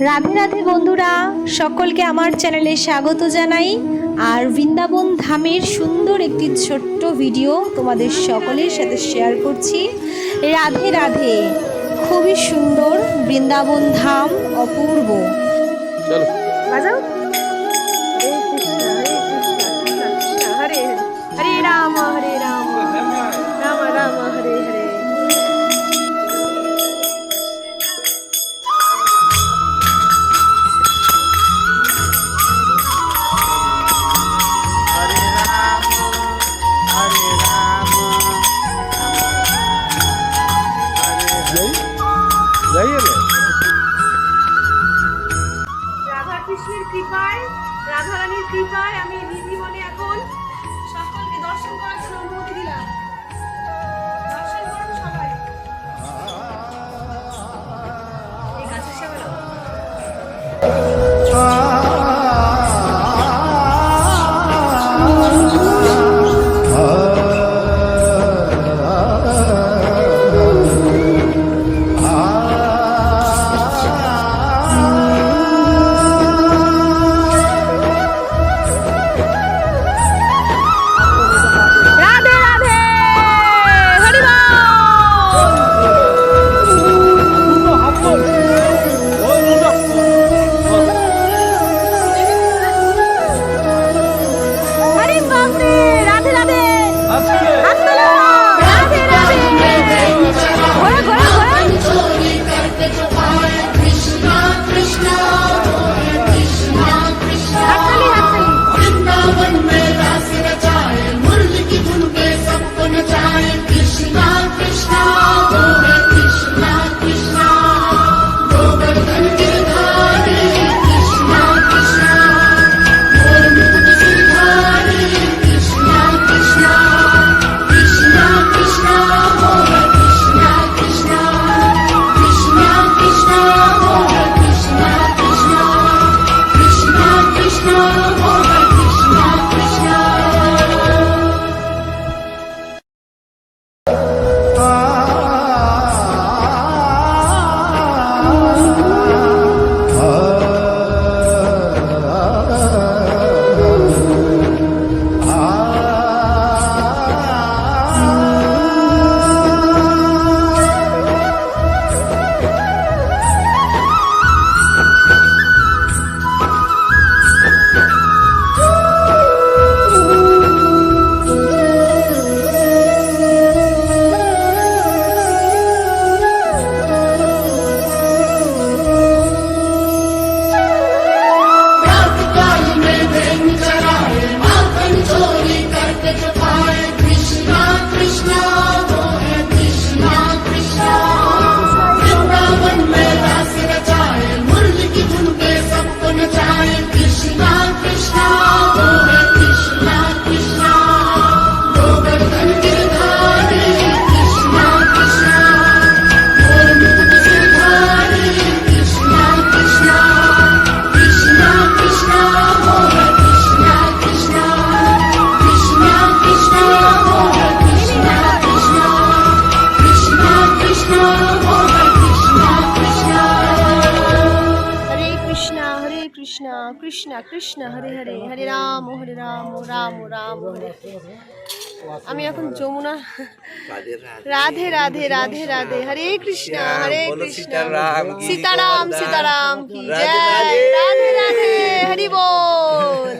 রাধে রাধে বন্ধুরা সকলকে আমার চ্যানেলে স্বাগত জানাই। আর বৃন্দাবন ধামের সুন্দর একটি ছোট্ট ভিডিও তোমাদের সকলের সাথে শেয়ার করছি। রাধে রাধে খুবই সুন্দর বৃন্দাবন ধাম অপূর্ব। চলো। কৃপায় রাধারানীর কৃপায় আমি নিধিবনে এখন সকলকে দর্শন করার জন্য অনুমতি দিলাম কৃষ্ণ কৃষ্ণ হরে হরে হরে রাম হরে রাম রাম রাম হরে হরে। আমি এখন যমুনা রাধে রাধে রাধে রাধে হরে কৃষ্ণ হরে কৃষ্ণ। সীতারাম সীতারাম কি জয়? রাধে। রাধে হরি বল।